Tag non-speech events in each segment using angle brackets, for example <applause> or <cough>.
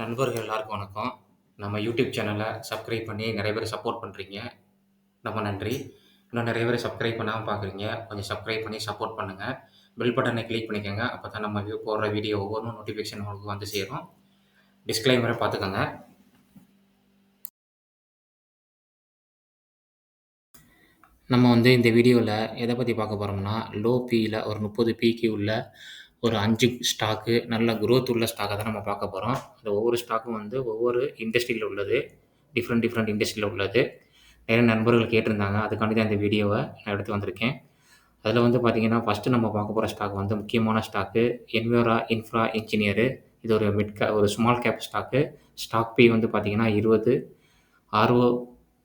நண்பர்கள் எல்லாருக்கும் வணக்கம். நம்ம யூடியூப் சேனலை சப்ஸ்கிரைப் பண்ணி நிறைய பேர் சப்போர்ட் பண்ணுறீங்க ரொம்ப நன்றி. இன்னும் நிறைய பேர் சப்ஸ்கிரைப் பண்ணாமல் பார்க்குறீங்க. கொஞ்சம் சப்ஸ்கிரைப் பண்ணி சப்போர்ட் பண்ணுங்கள் பெல் பட்டனை கிளிக் பண்ணிக்கங்க. அப்பதான் நம்ம வியூ போடுற வீடியோ ஒவ்வொன்றும் நோட்டிஃபிகேஷன் உங்களுக்கு வந்து சேரும். டிஸ்க்ளைமர பார்த்துக்கோங்க நம்ம வந்து இந்த வீடியோவில் எதை பற்றி பார்க்க போகிறோம்னா லோ பியில் ஒரு 30 பிக்கு உள்ள ஒரு அஞ்சு ஸ்டாக்கு நல்ல குரோத் உள்ள ஸ்டாக்கை தான் நம்ம பார்க்க போகிறோம் அந்த ஒவ்வொரு ஸ்டாக்கும் வந்து ஒவ்வொரு இண்டஸ்ட்ரியில் உள்ளது. டிஃப்ரெண்ட் டிஃப்ரெண்ட் இண்டஸ்ட்ரியில் உள்ளது. நிறைய நண்பர்கள் கேட்டிருந்தாங்க. அதுக்காண்டி தான் இந்த வீடியோவை நான் எடுத்து வந்திருக்கேன். அதில் வந்து பார்த்தீங்கன்னா, ஃபர்ஸ்ட்டு நம்ம பார்க்க போகிற ஸ்டாக் வந்து முக்கியமான ஸ்டாக்கு என்வியோரா இன்ஃப்ரா இன்ஜினியரு இது ஒரு மிட் கே ஒரு small cap stock. Stock P வந்து பார்த்தீங்கன்னா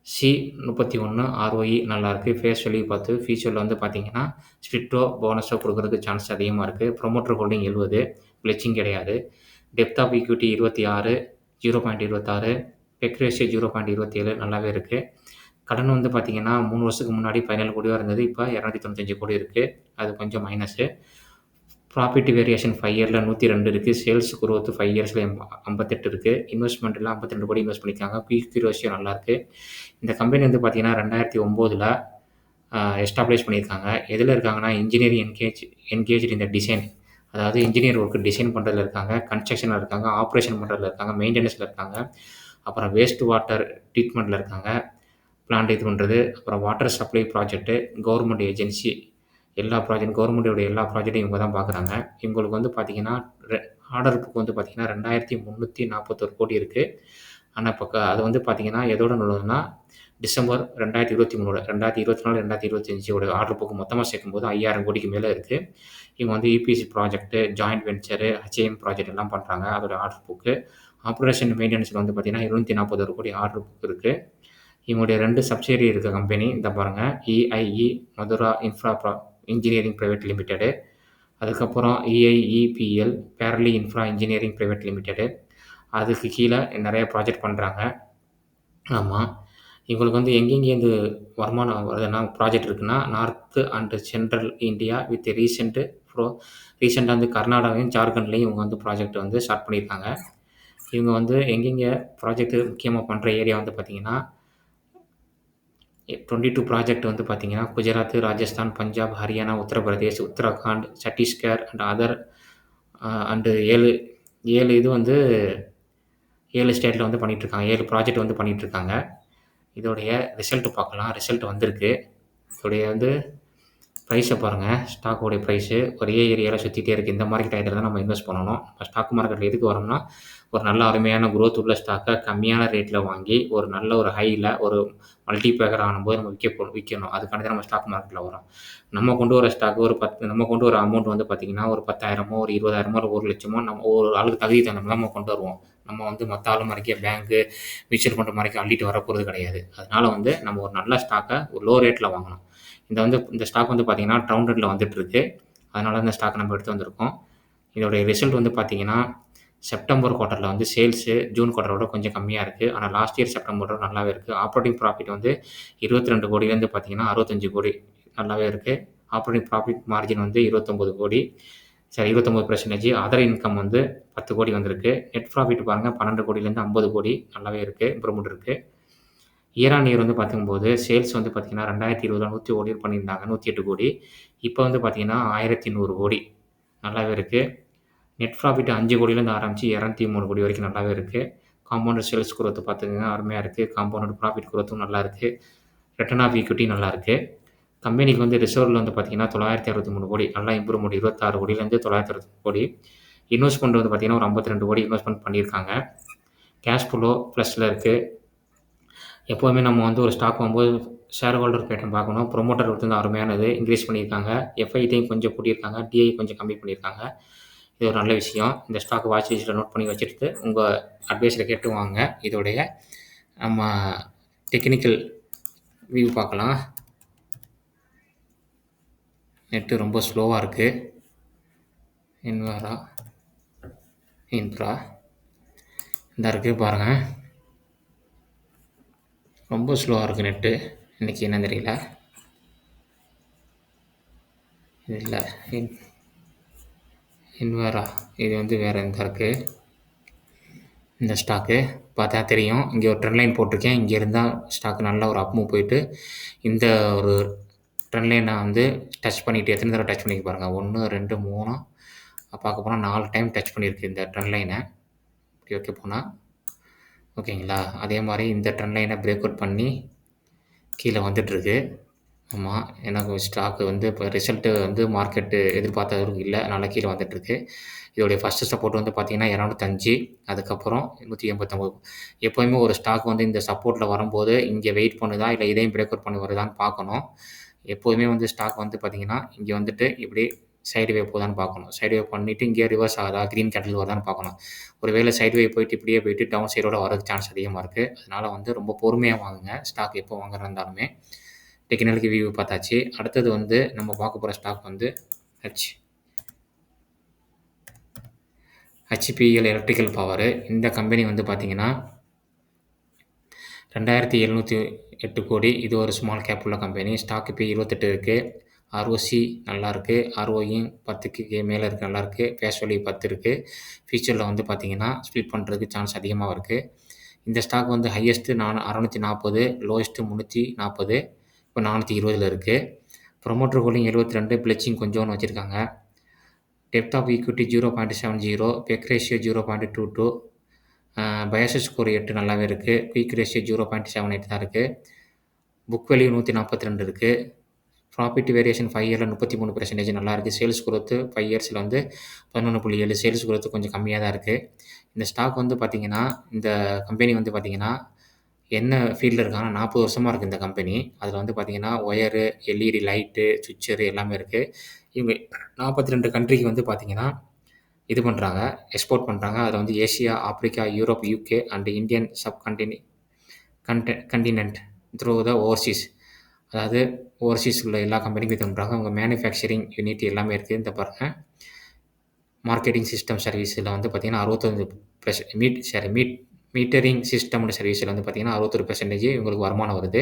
சி முப்பத்தி ஒன்று ஆர்ஓஇ நல்லாயிருக்கு. ஃபேஸ் வேல்யூ பார்த்து ஃபியூச்சரில் வந்து பார்த்தீங்கன்னா, ஸ்பிட்டோ போனஸோ கொடுக்குறதுக்கு சான்ஸ் அதிகமாக இருக்குது ப்ரொமோட்டர் ஹோல்டிங் எழுபது பிளச்சிங் கிடையாது. Depth of equity 26 0.26 PEG ratio 0.27 நல்லாவே இருக்குது கடன் வந்து பார்த்தீங்கன்னா, மூணு வருஷத்துக்கு முன்னாடி பதினேழு கோடியாக இருந்தது இப்போ இரநூத்தி தொண்ணூத்தஞ்சு கோடி இருக்குது அது கொஞ்சம் மைனஸு. ப்ராஃபிட் வேரியேஷன் ஃபை இயரில் நூற்றி ரெண்டு இருக்குது சேல்ஸ் குரோத் 5 இயர்ஸ்ல எம் 58 இருக்கு. இன்வெஸ்ட்மென்ட்ல 52 கோடி இன்வெஸ்ட் பண்ணியிருக்காங்க. பி/இ ரேஷியோ நல்லாயிருக்கு. இந்த கம்பெனி வந்து பார்த்தீங்கன்னா, ரெண்டாயிரத்தி ஒம்போதில் எஸ்டாப்ளிஷ் பண்ணியிருக்காங்க. எதில் இருக்காங்கன்னா, engineering engage engage in the design அதாவது இன்ஜினியர் ஒர்க்கு டிசைன் பண்ணுறதுல இருக்காங்க. கன்ஸ்ட்ரக்ஷனில் இருக்காங்க. ஆப்ரேஷன் பண்ணுறதுல இருக்காங்க. மெயின்டெனன்ஸில் இருக்காங்க. அப்புறம் வேஸ்ட் வாட்டர் ட்ரீட்மெண்ட்டில் இருக்காங்க. பிளான்ட் இது பண்ணுறது அப்புறம் water supply project government agency எல்லா ப்ராஜெக்ட் கவர்மெண்ட்டோடைய எல்லா ப்ராஜெக்ட்டையும் இவங்க தான் பார்க்குறாங்க. இவங்களுக்கு வந்து பார்த்தீங்கன்னா, ரெ ஆர்டர் புக் வந்து பார்த்தீங்கன்னா, 2341 கோடி இருக்குது ஆனால் இப்போ க அது வந்து பார்த்தீங்கன்னா, எதோட நுழையுதுன்னா, டிசம்பர் 2023ஓட 2024, 2025ஓட ஆர்டர் புக் மொத்தமாக சேர்க்கும்போது 5000 கோடிக்கு மேலே இருக்குது இவங்க வந்து EPC project joint venture HAM project எல்லாம் பண்ணுறாங்க அதோட ஆர்டர் புக்கு. ஆப்ரேஷன் மெயின்டெனன்ஸில் வந்து பார்த்தீங்கன்னா, 241 கோடி ஆர்டர் புக் இருக்குது இவங்களுடைய ரெண்டு சப்சிடரி இருக்க கம்பெனி இந்த பாருங்கள் இஐஇ மதுரா இன்ஃப்ரா ப்ரா இன்ஜினியரிங் ப்ரைவேட் லிமிடெடு அதுக்கப்புறம் EIEPL Bareilly infra engineering private limited அதுக்கு கீழே நிறைய ப்ராஜெக்ட் பண்ணுறாங்க ஆமாம் இவங்களுக்கு வந்து எங்கெங்கேருந்து வருமானம் வருதுன்னா ப்ராஜெக்ட் இருக்குன்னா, north and central India with recent bro ரீசெண்டாக வந்து கர்நாடகாவையும், ஜார்க்கண்ட்லேயும் இவங்க வந்து ப்ராஜெக்ட் வந்து ஸ்டார்ட் பண்ணியிருக்காங்க. இவங்க வந்து எங்கெங்கே ப்ராஜெக்ட் முக்கியமாக பண்ணுற ஏரியா வந்து பார்த்தீங்கன்னா 22 ப்ராஜெக்ட் வந்து பார்த்தீங்கன்னா, Gujarat, Rajasthan, Punjab, Haryana, Uttar Pradesh, Uttarakhand, Chhattisgarh and other and ஏழு ஏழு இது வந்து ஏழு ஸ்டேட்டில் வந்து பண்ணிகிட்ருக்காங்க ஏழு ப்ராஜெக்ட் வந்து பண்ணிட்டுருக்காங்க. இதோடைய ரிசல்ட் பார்க்கலாம். ரிசல்ட் வந்திருக்கு. இதோடைய வந்து ப்ரைஸை பாருங்கள் ஸ்டாக்கோடைய ப்ரைஸு ஒரே ஏரியாவில் சுற்றிட்டே இருக்குது இந்த மாதிரி டயத்துல தான் நம்ம இன்வெஸ்ட் பண்ணணும். ஸ்டாக் மார்க்கெட்டில் எதுக்கு வரோம்னா, ஒரு நல்ல அருமையான குரோத் உள்ள ஸ்டாக்கை கம்மியான ரேட்டில் வாங்கி, ஒரு நல்ல ஒரு ஹையில் ஒரு மல்டி பேக்கர் ஆகும்போது நம்ம விற்க போ விற்கணும் அதுக்காண்டி நம்ம ஸ்டாக் மார்க்கெட்டில் வரோம். நம்ம கொண்டு வர ஸ்டாக் ஒரு 10 நம்ம கொண்டு வர அமௌண்ட் வந்து பார்த்திங்கன்னா ஒரு 10,000மோ, ஒரு 20,000மோ, ஒரு லட்சமோ நம்ம ஒரு ஆளுக்கு தகுதி தகுந்த மாதிரி நம்ம கொண்டு வருவோம். நம்ம வந்து மற்ற ஆளு மாரிக்கே பேங்க்கு, மியூச்சுவல் ஃபண்ட் மறைக்க அள்ளிட்டு வரப்போகிறது கிடையாது. அதனால் வந்து நம்ம ஒரு நல்ல ஸ்டாக்கை ஒரு லோ ரேட்டில் வாங்கணும். இந்த வந்து இந்த ஸ்டாக் வந்து பார்த்தீங்கன்னா, டவுன் ரேட்ல வந்துட்டுருக்கு. அதனால இந்த ஸ்டாக் நம்ம எடுத்து வந்திருக்கோம். இதோடைய ரிசல்ட் வந்து பார்த்தீங்கன்னா, செப்டம்பர் குவார்டரில் வந்து சேல்ஸு ஜூன் குவார்ட்டரோட கொஞ்சம் கம்மியாக இருக்குது ஆனால் லாஸ்ட் இயர் செப்டம்பரோட நல்லாவே இருக்குது ஆப்ரேட்டிங் ப்ராஃபிட் வந்து இருபத்தி ரெண்டு கோடியிலேருந்து பார்த்தீங்கன்னா, 65 கோடி நல்லாவே இருக்குது ஆப்பரேட்டிங் ப்ராஃபிட் மார்ஜின் வந்து 29 கோடி. சரி இருபத்தொம்போது பர்சன்டேஜ் அதர் இன்கம் வந்து 10 கோடி வந்திருக்கு. நெட் ப்ராஃபிட் பாருங்க பன்னெண்டு கோடியிலேருந்து ஐம்பது கோடி நல்லாவே இருக்குது இம்ப்ரூவ்மெண்ட் இருக்குது இயர் ஆன் இயர் வந்து பார்க்கும்போது சேல்ஸ் வந்து பார்த்தீங்கன்னா, 2020ல 100 கோடி பண்ணியிருந்தாங்க. 108 கோடி. இப்போ வந்து பார்த்தீங்கன்னா, 1100 கோடி நல்லாவே இருக்குது நெட் ப்ராஃபிட் அஞ்சு கோடியிலேருந்து ஆரம்பித்து இரநூத்தி மூணு கோடி வரைக்கும் நல்லாவே இருக்குது காம்பவுண்டர் சேல்ஸ் குரோத்து பார்த்துக்கங்க அருமையாக இருக்குது காம்பவுண்டர் ப்ராஃபிட் குரோத்தும் நல்லா இருக்குது ரிட்டர்ன் ஆஃப் ஈக்விட்டி நல்லா இருக்குது கம்பெனிக்கு வந்து ரிசர்வில் வந்து பார்த்தீங்கன்னா, 963 கோடி நல்லா இம்ப்ரூவ்மெண்ட் இருபத்தாறு கோடியிலேருந்து தொள்ளாயிரத்தி அறுபத்தி கோடி. இன்வெஸ்ட்மெண்ட் வந்து பார்த்தீங்கன்னா, ஒரு 52 கோடி இன்வெஸ்ட்மெண்ட் பண்ணியிருக்காங்க. கேஷ் ஃப்ளோ ப்ளஸில் இருக்குது எப்போதுமே நம்ம வந்து ஒரு ஸ்டாக் வாங்கும்போது ஷேர் ஹோல்டர் பேட்டன் பார்க்கணும். ப்ரொமோட்டர் வந்து அருமையானது. இன்க்ரீஸ் பண்ணியிருக்காங்க. எஃப்ஐடியும் கொஞ்சம் கூட்டியிருக்காங்க. டிஐ கொஞ்சம் கம்மி பண்ணியிருக்காங்க. இது ஒரு நல்ல விஷயம். இந்த ஸ்டாக் வாட்ச் லிஸ்ட்டில் நோட் பண்ணி வச்சுட்டு, உங்கள் அட்வைஸில் கேட்டு வாங்க இதோடைய நம்ம டெக்னிக்கல் வியூ பார்க்கலாம். நெட்டு ரொம்ப ஸ்லோவாக இருக்குது இன்வரா இன்ஃப்ரா இந்த இருக்குது பாருங்கள் ரொம்ப ஸ்லோவாக இருக்குது நெட்டு. இன்றைக்கி என்னன்னு தெரியல. இது இல்ல. இன் இன்வரா இது வந்து வேறு எந்த இருக்குது இந்த ஸ்டாக்கு பார்த்தா தெரியும். இங்கே ஒரு ட்ரெண்ட் லைன் போட்டிருக்கேன். இங்கே இருந்தால் ஸ்டாக் நல்லா ஒரு அப்மூவ் போயிட்டு, இந்த ஒரு ட்ரெண்ட் லைனை வந்து டச் பண்ணிவிட்டு எத்தனை தடவை டச் பண்ணிக்க பாருங்கள் ஒன்று ரெண்டு மூணு பார்க்க போனால் நாலு டைம் டச் பண்ணியிருக்கு இந்த ட்ரெண்ட் லைனை இப்படி வைக்க போனால் ஓகேங்களா? அதே மாதிரி இந்த ட்ரெண்ட் லைனை பிரேக் அவுட் பண்ணி கீழே வந்துட்டுருக்கு. ஆமாம் ஏன்னா ஸ்டாக்கு வந்து இப்போ ரிசல்ட்டு வந்து மார்க்கெட்டு எதிர்பார்த்த அளவுக்கு இல்லை அதனால கீழே வந்துட்டுருக்கு. இதோடைய ஃபஸ்ட்டு சப்போர்ட் வந்து பார்த்தீங்கன்னா 205 அதுக்கப்புறம் நூற்றி எண்பத்தொம்போது எப்போயுமே ஒரு ஸ்டாக் வந்து இந்த சப்போர்ட்டில் வரும்போது இங்கே வெயிட் பண்ணுதா, இல்லை இதையும் பிரேக் அவுட் பண்ணி வருதான்னு பார்க்கணும். எப்போதுமே வந்து ஸ்டாக் வந்து பார்த்தீங்கன்னா, இங்கே வந்துட்டு இப்படி சைடு வே போதான்னு பார்க்கணும். சைடு வே பண்ணிட்டு இங்கே ரிவர்ஸ் ஆகுதா, க்ரீன் கேண்டில் வருதான்னு பார்க்கணும். ஒருவேளை சைடு வே போயிட்டு இப்படியே போயிட்டு டவுன் சைடோட வரதுக்கு சான்ஸ் அதிகமாக இருக்குது அதனால் வந்து ரொம்ப பொறுமையாக வாங்குங்க. ஸ்டாக் எப்போ வாங்குறதாலுமே இருந்தாலுமே. வியூ பார்த்தாச்சு. அடுத்தது வந்து நம்ம பார்க்க போகிற ஸ்டாக் வந்து ஹெச் ஹெச்பிஎல் எலக்ட்ரிக்கல் பவரு. இந்த கம்பெனி வந்து பார்த்தீங்கன்னா 2708 கோடி. இது ஒரு ஸ்மால் கேப் உள்ள கம்பெனி. ஸ்டாக் இப்போ இருபத்தெட்டு இருக்குது ஆர்ஓசி நல்லாயிருக்கு ஆர்ஓயும் பத்துக்கு மேலே இருக்குது நல்லாயிருக்கு கேஷ் வேல்யூ பத்து இருக்குது ஃபியூச்சரில் வந்து பார்த்திங்கன்னா ஸ்ப்ளிட் பண்ணுறதுக்கு சான்ஸ் அதிகமாக இருக்குது இந்த ஸ்டாக் வந்து ஹையஸ்ட்டு நான் அறநூற்றி நாற்பது லோயஸ்ட்டு முந்நூற்றி நாற்பது இப்போ நானூற்றி இருபதில் இருக்குது ப்ரொமோட்டர் ஹோல்டிங் எழுபத்தி ரெண்டு பிளச்சிங் கொஞ்சோன்னு வச்சுருக்காங்க. Depth of equity zero point seven zero PEG ratio zero point two two biases score எட்டு நல்லாவே இருக்குது quick ratio zero point seven eight தான் இருக்குது புக் வேல்யூ நூற்றி நாற்பத்தி ரெண்டு இருக்குது ப்ராஃபிட் வேரியேஷன் 5 இயர்ல 33% நல்லா இருக்குது சேல்ஸ் குரோத்து ஃபைவ் இயர்ஸில் வந்து 11.7 சேல்ஸ் குரோத்து கொஞ்சம் கம்மியாக தான் இருக்குது இந்த ஸ்டாக் வந்து பார்த்தீங்கன்னா, இந்த கம்பெனி வந்து பார்த்தீங்கன்னா, என்ன ஃபீல்டில் இருக்காங்கன்னா நாற்பது வருஷமாக இருக்குது இந்த கம்பெனி. அதில் வந்து பார்த்தீங்கன்னா, ஒயரு, எல்இடி லைட்டு, சுவிட்சரு எல்லாமே இருக்குது இவங்க 42 கண்ட்ரிக்கு வந்து பார்த்தீங்கன்னா, இது பண்ணுறாங்க எக்ஸ்போர்ட் பண்ணுறாங்க அதில் வந்து Asia, Africa, Europe, UK and Indian sub கண்டினி கண்ட கண்டினென்ட் த்ரூ த ஓவர்சீஸ் அதாவது ஓவர்சீஸ் உள்ள எல்லா கம்பெனிக்கும் இது பண்றாங்க. அவங்க மேனுஃபேக்சரிங் யூனிட் எல்லாமே இருக்குது இந்த பாருங்கள் மார்க்கெட்டிங் சிஸ்டம் சர்வீஸில் வந்து பார்த்திங்கன்னா அறுபத்தஞ்சு plus meet sorry meet metering system சர்வீஸில் வந்து பார்த்திங்கன்னா அறுபத்தொரு பெர்சன்டேஜ் இவங்களுக்கு வருமானம் வருது.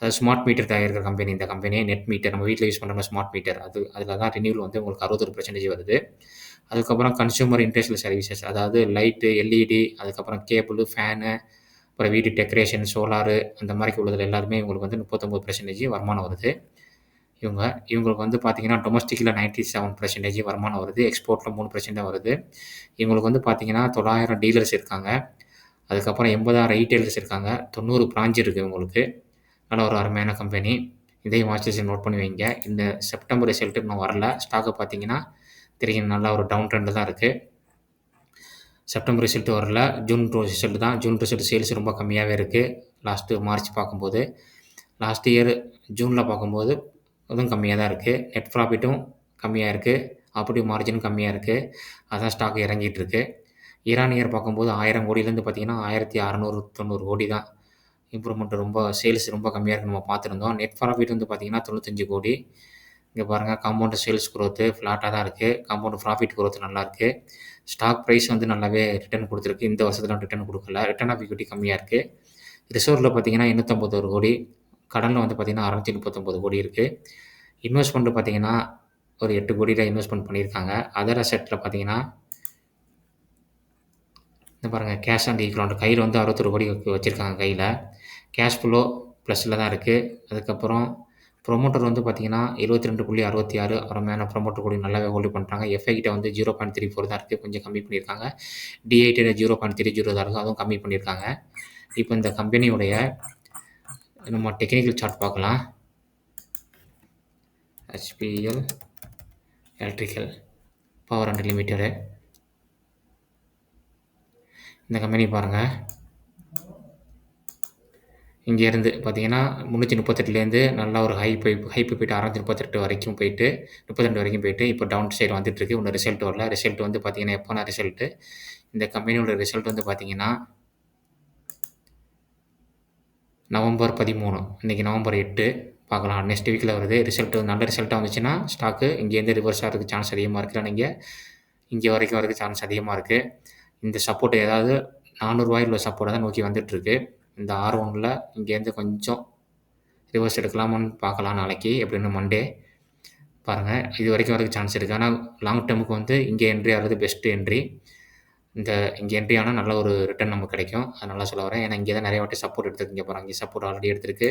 அது ஸ்மார்ட் மீட்டர் தயாரிக்கிற கம்பெனி இந்த கம்பெனியே நெட் மீட்டர் நம்ம வீட்டில் யூஸ் பண்ணுற ஸ்மார்ட் மீட்டர் அது அதில் தான் ரினியூவல் வந்து உங்களுக்கு 61% வருது. அதுக்கப்புறம் கன்சூமர் இன்ட்ரெஸ்ட் சர்வீசஸ் அதாவது லைட்டு, எல்இடி அதுக்கப்புறம் கேபிள், ஃபேனு அப்புறம் வீட்டு டெக்கரேஷன், சோலாரு அந்த மாதிரி உள்ளதில் எல்லாருமே இவங்களுக்கு வந்து 39% வருமானம் வருது. இவங்க இவங்களுக்கு வந்து பார்த்தீங்கன்னா, டொமஸ்டிக்ல 97% வருமானம் வருது. எக்ஸ்போர்ட்டில் மூணு பர்சன்ட் தான் வருது. இவங்களுக்கு வந்து பார்த்தீங்கன்னா, 900 டீலர்ஸ் இருக்காங்க. அதுக்கப்புறம் எண்பதாயிரம் ரீட்டைலர்ஸ் இருக்காங்க. 90 பிரான்ச் இருக்குது இவங்களுக்கு. நல்ல ஒரு அருமையான கம்பெனி. இதையும் வாட்சஸ் நோட் பண்ணி வைங்க. இந்த செப்டம்பர் ரிசல்ட்டு இன்னும் வரல. ஸ்டாக்கை பார்த்தீங்கன்னா, தெரியும் நல்லா ஒரு டவுன் ட்ரெண்டில் தான் இருக்குது செப்டம்பர் ரிசல்ட் வரல. ஜூன் ரிசல்ட் தான். ஜூன் ரிசல்ட் சேல்ஸ் ரொம்ப கம்மியாகவே இருக்குது லாஸ்ட்டு மார்ச் பார்க்கும்போது. லாஸ்ட் இயர் ஜூனில் பார்க்கும்போது அதுவும் கம்மியாக தான் இருக்குது நெட் ப்ராஃபிட்டும் கம்மியாக இருக்குது அப்படி மார்ஜினும் கம்மியாக இருக்குது அதான் ஸ்டாக் இறங்கிட்டு இருக்கு. இயர் இயர் பார்க்கும்போது ஆயிரம் கோடியிலேருந்து பார்த்தீங்கன்னா, 1690 கோடி தான். இம்ப்ரூவ்மெண்ட் ரொம்ப சேல்ஸ் ரொம்ப கம்மியாக இருக்குது நம்ம பார்த்துருந்தோம். நெட் ப்ராஃபிட் வந்து பார்த்தீங்கன்னா, 95 கோடி. இங்கே பாருங்கள் காம்பவுண்ட் சேல்ஸ் குரோத்து ஃப்ளாட்டாக தான் இருக்குது காம்பவுண்ட் ப்ராஃபிட் குரோத் நல்லா இருக்குது ஸ்டாக் ப்ரைஸ் வந்து நல்லாவே ரிட்டர்ன் கொடுத்துருக்கு. இந்த வருஷத்துல ரிட்டர்ன் கொடுக்கல. ரிட்டர்ன் ஆஃப் இக்விட்டி கம்மியாக இருக்குது ரிசர்வில் பார்த்தீங்கன்னா, 851 கோடி. கடனில் வந்து பார்த்தீங்கன்னா, 639 கோடி இருக்குது இன்வெஸ்ட்மெண்ட் பார்த்தீங்கன்னா, ஒரு எட்டு கோடியில் இன்வெஸ்ட்மெண்ட் பண்ணியிருக்காங்க. அதர் அசெட்டில் பார்த்தீங்கன்னா இந்த பாருங்கள் கேஷ் அண்ட் ஈக்வலன்ட் கையில் வந்து 61 கோடி வச்சுருக்காங்க கையில். கேஷ் ஃப்ளோ ப்ளஸில் தான் இருக்குது அதுக்கப்புறம் ப்ரொமோட்டர் வந்து பார்த்தீங்கன்னா, 72.66 அருமையான ப்ரொமோட்டர் கூட நல்லாவே ஹோல்டு பண்ணுறாங்க எஃப்ஐ கிட்ட வந்து 0.34 தான் இருக்குது கொஞ்சம் கம்மி பண்ணியிருக்காங்க. டிஐடில 0.30 தான் இருக்கு. அதுவும் கம்மி பண்ணியிருக்காங்க. இப்போ இந்த கம்பெனியுடைய நம்ம டெக்னிக்கல் சார்ட் பார்க்கலாம். HPL electrical power and limited இந்த கம்பெனி பாருங்கள் இங்கேருந்து பார்த்தீங்கன்னா, 338லேருந்து நல்லா ஒரு ஹை போய் ஹைப் போயிட்டு 638 வரைக்கும் போயிட்டு 32 வரைக்கும் போயிட்டு, இப்போ டவுன் சைடு வந்துட்டுருக்கு. இன்னும் ரிசல்ட் வரல. ரிசல்ட் வந்து பார்த்தீங்கன்னா, எப்போனா ரிசல்ட்டு இந்த கம்பெனியோட ரிசல்ட் வந்து பார்த்தீங்கன்னா நவம்பர் பதிமூணு இன்றைக்கி நவம்பர் எட்டு பார்க்கலாம். நெக்ஸ்ட் வீக்கில் வருது. ரிசல்ட் நல்ல ரிசல்ட்டாக வந்துச்சுன்னா, ஸ்டாக்கு இங்கேருந்து ரிவர்ஸ் ஆகுறதுக்கு சான்ஸ் அதிகமாக இருக்குது நீங்கள் இங்கே வரைக்கும் வரதுக்கு சான்ஸ் அதிகமாக இருக்குது இந்த சப்போர்ட் ஏதாவது ரூ. 400 உள்ள சப்போர்ட்டை தான் நோக்கி வந்துட்டுருக்கு. இந்த R1ல இங்கேருந்து கொஞ்சம் ரிவர்ஸ் எடுக்கலாமான்னு பார்க்கலாம் நாளைக்கு. எப்படின்னு மண்டே. பாருங்கள் இது வரைக்கும் வரதுக்கு சான்ஸ் இருக்குது ஆனால் லாங் டேர்முக்கு வந்து இங்கே என்ட்ரி ஆகிறது பெஸ்ட் என்ட்ரி. இந்த இங்கே என்ட்ரி ஆனால் நல்ல ஒரு ரிட்டர்ன் நமக்கு கிடைக்கும். அதனால சொல்ல வரேன். ஏன்னா இங்கே தான் நிறைய வாட்டி சப்போர்ட் எடுத்துருக்கு இங்கே பாருங்க இங்கே சப்போர்ட் ஆல்ரெடி எடுத்திருக்கு.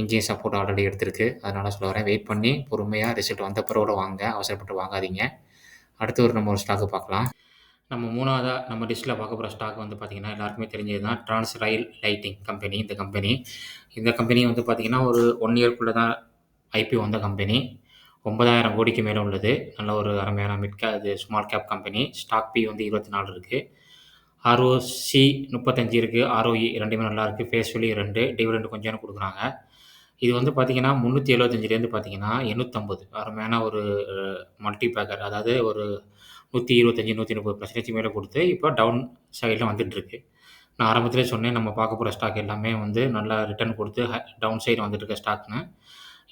இங்கேயும் சப்போர்ட் ஆல்ரெடி எடுத்திருக்கு. அதனால சொல்ல வரேன். வெயிட் பண்ணி பொறுமையாக ரிசல்ட் வந்த பிறகோட வாங்க அவசரப்பட்டு வாங்காதீங்க. அடுத்து ஒரு நம்ம ஒரு ஸ்டாக்கு பார்க்கலாம். நம்ம மூணாவதாக நம்ம லிஸ்ட்டில் பார்க்க போகிற ஸ்டாக் வந்து பார்த்தீங்கன்னா, எல்லாருக்குமே தெரிஞ்சது தான். ட்ரான்ஸ் ரயில் லைட்டிங் கம்பெனி இந்த கம்பெனி. இந்த கம்பெனி வந்து பார்த்தீங்கன்னா, ஒரு ஒன் இயர்க்குள்ளே தான் ஐபிஓ வந்த கம்பெனி. 9000 கோடிக்கு மேலே உள்ளது. நல்ல ஒரு அருமையான மிட்கே அது இது small cap company. Stock P வந்து இருபத்தி நாலு இருக்குது ஆர்ஓசி முப்பத்தஞ்சு இருக்குது ஆர்ஓஇ ரெண்டுமே நல்லா இருக்குது ஃபேஸ் வேல்யூ 2 டிவிடெண்ட் கொஞ்சம் கொடுக்குறாங்க இது வந்து பார்த்தீங்கன்னா, 375லேருந்து பார்த்தீங்கன்னா 850 அருமையான ஒரு மல்டி பேக்கர். அதாவது ஒரு நூற்றி இருபத்தஞ்சி நூற்றி முப்பது பர்சன்டேஜ் மேலே கொடுத்து இப்போ டவுன் சைடில் வந்துட்டுருக்கு. நான் ஆரம்பத்தில் சொன்னேன், நம்ம பார்க்க போகிற ஸ்டாக் எல்லாமே வந்து நல்லா ரிட்டர்ன் கொடுத்து டவுன் சைடு வந்துட்டு இருக்க ஸ்டாக்ன்னு.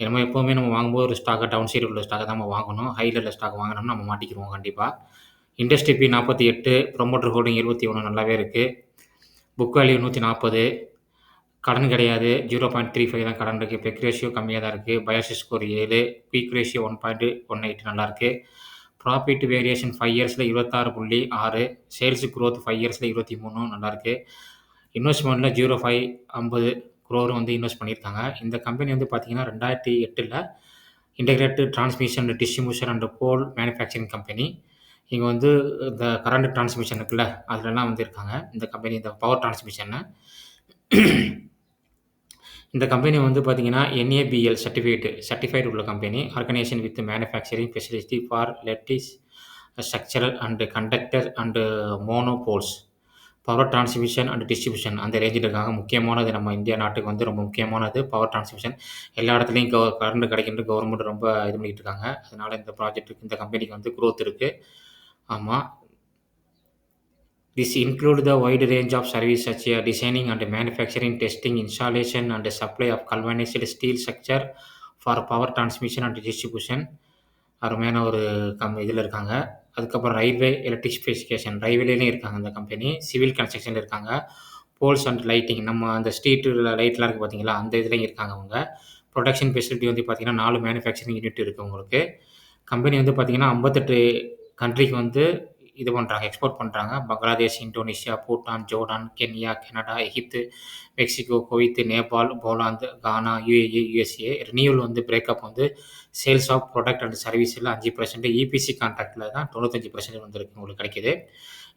நம்ம நம்ம வாங்கும்போது ஒரு ஸ்டாக்கை டவுன் சைடு உள்ள ஸ்டாக்கை தான் நம்ம வாங்கணும். ஹைல உள்ள ஸ்டாக் வாங்குனோம்னா நம்ம மாட்டிக்கிருவோம் கண்டிப்பாக இண்டஸ்ட்ரி பி நாற்பத்தி எட்டு ப்ரொமோட்டர் ஹோல்டிங் 21 நல்லாவே இருக்குது புக் வேல்யூ 140 கடன் கிடையாது. 0.35 தான் கடன் இருக்குது பெக் ரேஷியோ கம்மியாக தான் இருக்குது பயாஸ் ஸ்கோர் ஏழு குயிக் ரேஷியோ 1.18 நல்லா இருக்கு. ப்ராஃபிட் வேரியேஷன் ஃபைவ் இயர்ஸில் இருபத்தாறு புள்ளி ஆறு சேல்ஸ் க்ரோத் ஃபைவ் இயர்ஸில் இருபத்தி மூணு நல்லாயிருக்கு இன்வெஸ்ட்மெண்ட்டில் ஜீரோ ஃபைவ் ஐம்பது குரோரும் வந்து இன்வெஸ்ட் பண்ணியிருக்காங்க. இந்த கம்பெனி வந்து பார்த்தீங்கன்னா, 2008ல integrated transmission, distribution and pole manufacturing company. இங்கே வந்து இந்த கரண்ட் டிரான்ஸ்மிஷன் இருக்குல்ல, அதிலலாம் வந்து இருக்காங்க. இந்த கம்பெனி இந்த பவர் டிரான்ஸ்மிஷன்னு. இந்த கம்பெனி வந்து பார்த்தீங்கன்னா, என்ஏபிஎல் சர்டிஃபிகேட் சர்டிஃபைடு உள்ள company. Organisation with manufacturing facility for lattice structural and conductor and monopoles power transmission and distribution அந்த ரேஞ்சில் இருக்காங்க. முக்கியமானது நம்ம இந்தியா நாட்டுக்கு வந்து ரொம்ப முக்கியமானது பவர் டிரான்ஸ்மிஷன். எல்லா இடத்துலையும் கவ கரண்ட் கிடைக்கின்ற கவர்மெண்ட் ரொம்ப இது பண்ணிகிட்டு இருக்காங்க. அதனால் இந்த ப்ராஜெக்ட்டுக்கு இந்த கம்பெனிக்கு வந்து குரோத் இருக்குது ஆமாம் This include the wide range of service such as designing and manufacturing, testing, installation and supply of galvanized steel structure for power transmission and distribution. அருமையான ஒரு கம் இதில் இருக்காங்க. அதுக்கப்புறம் ரயில்வே எலக்ட்ரிஃபிகேஷன் ரயில்வேலையும் இருக்காங்க அந்த கம்பெனி. சிவில் கன்ஸ்ட்ரக்ஷன்ல இருக்காங்க. போல்ஸ் அண்ட் லைட்டிங் நம்ம அந்த ஸ்ட்ரீட்டில் லைட்லாம் இருக்குது பார்த்தீங்களா, அந்த இதுலேயும் இருக்காங்க அவங்க. புரொடக்ஷன் ஃபெசிலிட்டி வந்து பார்த்தீங்கன்னா, நாலு மேனுஃபேக்சரிங் யூனிட் இருக்குது உங்களுக்கு. கம்பெனி வந்து பார்த்தீங்கன்னா, 58 கண்ட்ரிக்கு வந்து இது பண்ணுறாங்க எக்ஸ்போர்ட் பண்ணுறாங்க Bangladesh, Indonesia, Bhutan, Jordan, Kenya, Canada, Egypt, Mexico, Kuwait Nepal, Poland, Ghana, UAE USA. Renewal வந்து பிரேக்கப் வந்து சேல்ஸ் ஆஃப் ப்ராடக்ட் அண்ட் சர்வீஸில் அஞ்சு பர்சன்ட் இபிசி கான்ட்ராக்டில் தான் தொண்ணூத்தஞ்சு பர்சன்டேஜ் வந்துருக்கு உங்களுக்கு கிடைக்கிது.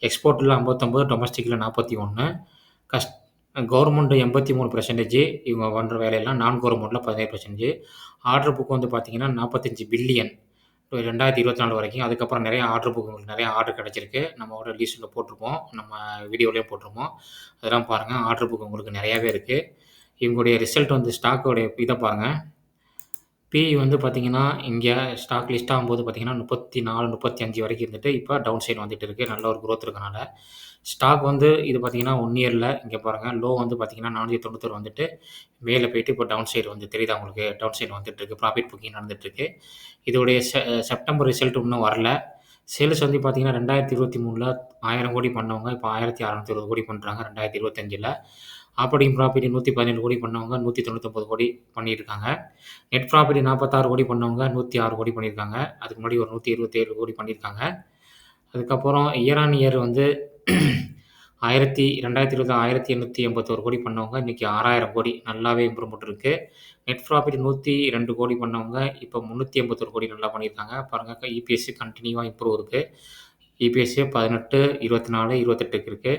எக்ஸ்போர்ட்டில் ஐம்பத்தொம்பது டொமஸ்டிக்கில் நாற்பத்தி ஒன்று கஸ் கவர்மெண்ட் 83% இவங்க பண்ணுற வேலையெல்லாம் நான் கவர்மெண்ட்டில் பதினேழு பர்சன்டேஜ் ஆர்டர் புக் வந்து பார்த்தீங்கன்னா, 45 பில்லியன் 2024 வரைக்கும். அதுக்கப்புறம் நிறைய ஆர்டர் புக் உங்களுக்கு நெறைய ஆர்டர் கிடைச்சிருக்கு. நம்மோட லீஸ்ட்டில் போட்டிருப்போம். நம்ம வீடியோலயும் போட்டிருப்போம். அதெல்லாம் பாருங்கள் ஆர்டர் புக் உங்களுக்கு நிறையாவே இருக்குது இவங்களுடைய ரிசல்ட் வந்து ஸ்டாக்கோடைய இதை பாருங்கள் பிஇ வந்து பார்த்தீங்கன்னா, இங்கே ஸ்டாக் லிஸ்ட் ஆகும்போது பார்த்தீங்கன்னா, 34, 35 வரைக்கும் இருந்துட்டு, இப்போ டவுன் சைடு வந்துட்டு இருக்கு. நல்ல ஒரு குரோத் இருக்கனால. ஸ்டாக் வந்து இது பார்த்தீங்கன்னா, ஒன் இயரில் இங்கே பாருங்க லோ வந்து பார்த்தீங்கன்னா, 491 வந்துட்டு மேலே போயிட்டு இப்போ டவுன் சைடு வந்து தெரியுதா உங்களுக்கு? டவுன் சைடு வந்துட்டு இருக்கு. ப்ராஃபிட் புக்கிங் நடந்துட்டு இருக்கு. இதோடைய செ செப்டம்பர் ரிசல்ட் இன்னும் வரல. சேல்ஸ் வந்து பார்த்தீங்கன்னா, 2023ல 1000 கோடி பண்ணவங்க, இப்போ ஆயிரத்தி அறநூத்தி இருபது கோடி பண்ணுறாங்க ரெண்டாயிரத்தி இருபத்தஞ்சில் ஆப்ரேட்டிங் ப்ராஃபிட் நூற்றி பதினேழு கோடி பண்ணவங்க நூற்றி தொண்ணூத்தொம்பது கோடி பண்ணியிருக்காங்க. நெட் ப்ராஃபிட் நாற்பத்தாறு கோடி பண்ணவங்க நூற்றி ஆறு கோடி பண்ணியிருக்காங்க. அதுக்கு முன்னாடி ஒரு நூற்றி இருபத்தேழு கோடி பண்ணியிருக்காங்க. அதுக்கப்புறம் இயர் ஆன் இயர் வந்து <clears throat> ஆயிரத்தி ரெண்டாயிரத்தி இருபது ஆயிரத்தி எண்ணூற்றி எண்பத்தோரு கோடி பண்ணவங்க. இன்றைக்கி ஆறாயிரம் கோடி நல்லாவே இம்ப்ரூவ்மெண்ட் இருக்குது நெட் ப்ராஃபிட் நூற்றி ரெண்டு கோடி பண்ணவங்க இப்போ முந்நூற்றி எண்பத்தோரு கோடி நல்லா பண்ணியிருக்காங்க. பாருங்கள் இபிஎஸ்சி கண்டினியூவாக இம்ப்ரூவ் இருக்குது இபிஎஸ்சி பதினெட்டு இருபத்தி நாலு இருபத்தெட்டுக்கு இருக்குது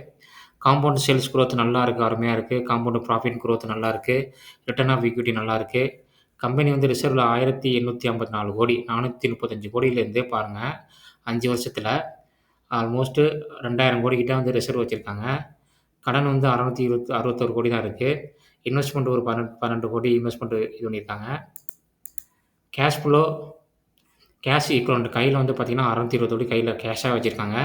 காம்பவுண்ட் சேல்ஸ் க்ரோத் நல்லா இருக்குது அருமையாக இருக்குது காம்பவுண்ட் ப்ராஃபிட் குரோத் நல்லா இருக்குது ரிட்டர்ன் ஆஃப் ஈக்விட்டி நல்லா இருக்குது கம்பெனி வந்து ரிசர்வில் ஆயிரத்தி எண்ணூற்றி ஐம்பத்தி நாலு கோடி நானூற்றி முப்பத்தஞ்சு கோடியிலேருந்தே பாருங்கள் அஞ்சு வருஷத்தில் ஆல்மோஸ்ட்டு ரெண்டாயிரம் கோடிக்கிட்ட வந்து ரிசர்வ் வச்சுருக்காங்க. கடன் வந்து 620 61 கோடி தான் இருக்குது இன்வெஸ்ட்மெண்ட் ஒரு 12 12 கோடி இன்வெஸ்ட்மெண்ட் இது பண்ணியிருக்காங்க. கேஷ் ஃப்ளோ கேஷ் ஈக்வலன்ட் கையில் வந்து பார்த்தீங்கன்னா, 620 கோடி கையில் கேஷாக வச்சுருக்காங்க.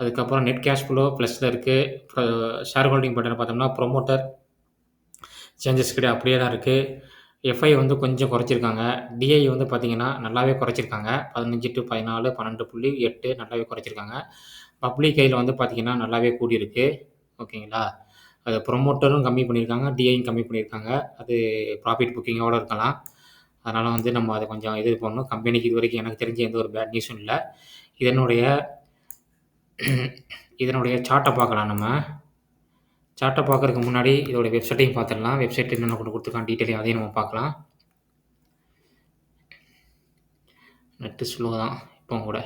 அதுக்கப்புறம் நெட் கேஷ் ஃப்ளோ ப்ளஸில் இருக்குது ஷேர் ஹோல்டிங் பட்டன் பார்த்தோம்னா, ப்ரொமோட்டர் சேஞ்சஸ் கிட்ட அப்படியே தான் இருக்குது எஃப்ஐ வந்து கொஞ்சம் குறைச்சிருக்காங்க. டிஐ வந்து பார்த்தீங்கன்னா, நல்லாவே குறைச்சிருக்காங்க. பதினஞ்சு டு பதினாலு பன்னெண்டு புள்ளி எட்டு நல்லாவே குறைச்சிருக்காங்க. பப்ளிக் கையில் வந்து பார்த்தீங்கன்னா, நல்லாவே கூடியிருக்கு. ஓகேங்களா? அது ப்ரொமோட்டரும் கம்மி பண்ணியிருக்காங்க. டிஐயும் கம்மி பண்ணியிருக்காங்க. அது ப்ராஃபிட் புக்கிங்கோட இருக்கலாம். அதனால் வந்து நம்ம அதை கொஞ்சம் இது பண்ணணும். கம்பெனிக்கு இது வரைக்கும் எனக்கு தெரிஞ்சு எந்த ஒரு பேட் நியூஸும் இல்லை இதனுடைய <clears throat> இதனுடைய சார்ட்டை பார்க்கலாம் நம்ம. சார்ட்டை பார்க்குறதுக்கு முன்னாடி இதோட வெப்சைட்டையும் பார்த்துடலாம். வெப்சைட் என்னென்ன கொண்டு கொடுத்துருக்கான் டீட்டெயிலையும் அதையும் நம்ம பார்க்கலாம். நெட்டு ஸ்லோ தான் இப்போ கூட.